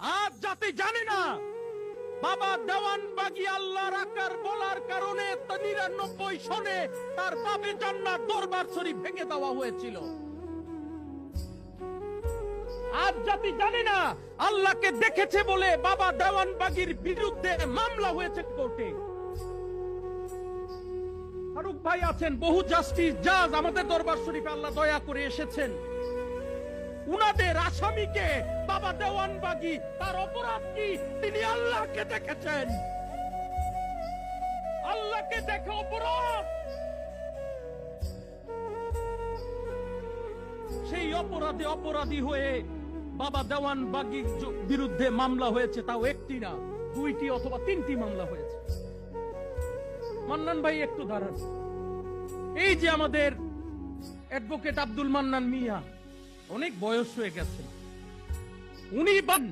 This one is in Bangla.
আজ জাতি জানে না। বাবা দেওয়ান বাগি আল্লাহর আকার বলার কারণে নিরানব্বই সনে তার বাবে জান্নার দরবার শরীফ ভেঙে দেওয়া হয়েছিল। আজ জাতি জানে না, আল্লাহকে দেখেছে বলে বাবা দেওয়ান বাগির বিরুদ্ধে মামলা হয়েছে কোর্টে। ফারুক ভাই আছেন, বহু জাস্টিস, জাজ আমাদের দরবার শরীফে আল্লাহ দয়া করে এসেছেন। উনাদের আসামিকে বাবা দেওয়ানবাগি, তার অপরাধ কি? তিনি আল্লাহকে দেখেছেন। আল্লাহকে দেখে অপরাধ। সেই অপরাধে অপরাধী হয়ে বাবা দেওয়ান বাগির বিরুদ্ধে মামলা হয়েছে, তাও একটি না, দুইটি অথবা তিনটি মামলা হয়েছে। মান্নান ভাই, একটু দাঁড়ান। এই যে আমাদের অ্যাডভোকেট আব্দুল মান্নান মিয়া অনেক বয়স হয়ে গেছে। উনি